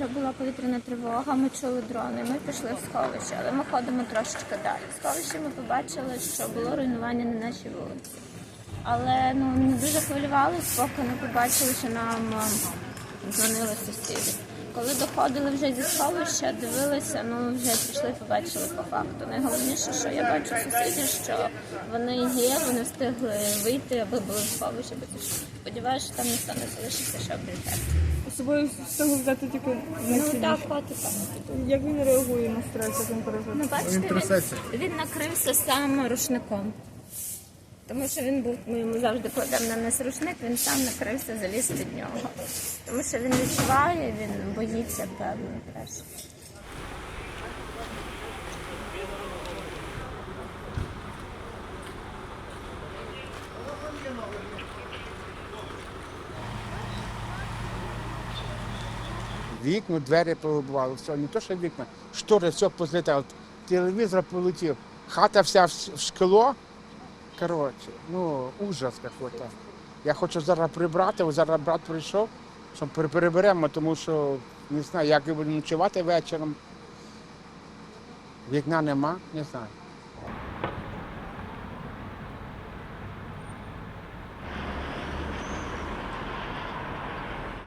була повітряна тривога, ми чули дрони, ми пішли в сховище, але ми ходимо трошечки далі. В сховищі ми побачили, що було руйнування на нашій вулиці. Але ну не дуже хвилювалися, поки не побачили, що нам дзвонили сусіди. Коли доходили вже зі сховища, дивилися, ну вже пішли, побачили по факту. Найголовніше, що я бачу сусідів, що вони є, вони встигли вийти, аби були в сховищі, бо це ж сподіваюся, що там ніхто не залишиться, щоб літати. З собою встигли взяти тільки Ну так, котика. Як він реагує на стрес, як він переживає? Ну, бачите, він, він накрився сам рушником. Тому що він був, ми йому завжди кладемо на нас рушник, він сам накрився, заліз під нього. Тому що він відчуває, він боїться, певно, теж. Вікна, двері повибивали, все, не то, що вікна, штори, все позлітало, телевізор полетів, хата вся в шкло. Коротше, ну, ужас какой-то. Я хочу зараз прибрати, зараз брат прийшов, що пере- переберемо, тому що не знаю, як буду ночувати вечором. Вікна нема, не знаю.